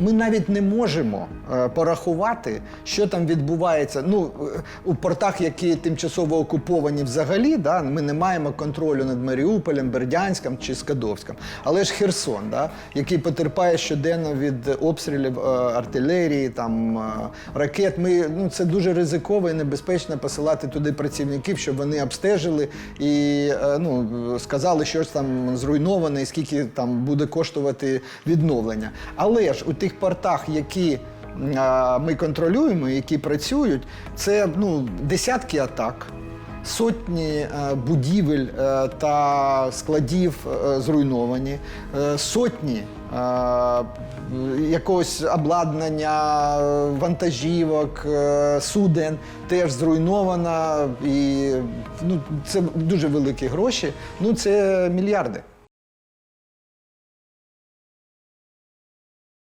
Ми навіть не можемо е, порахувати, що там відбувається. Ну, е, у портах, які тимчасово окуповані взагалі, да, ми не маємо контролю над Маріуполем, Бердянськом чи Скадовськом. Але ж Херсон, да, який потерпає щоденно від обстрілів е, артилерії, там, ракет. Ми, ну, це дуже ризиково і небезпечно посилати туди працівників, щоб вони обстежили і ну, сказали, що там зруйноване і скільки там буде коштувати відновлення. Але ж у тих портах, які ми контролюємо, які працюють, це ну, десятки атак. Сотні е, будівель е, та складів е, зруйновані, сотні якогось обладнання, вантажівок, суден теж зруйновано. І ну, це дуже великі гроші. Ну, це мільярди.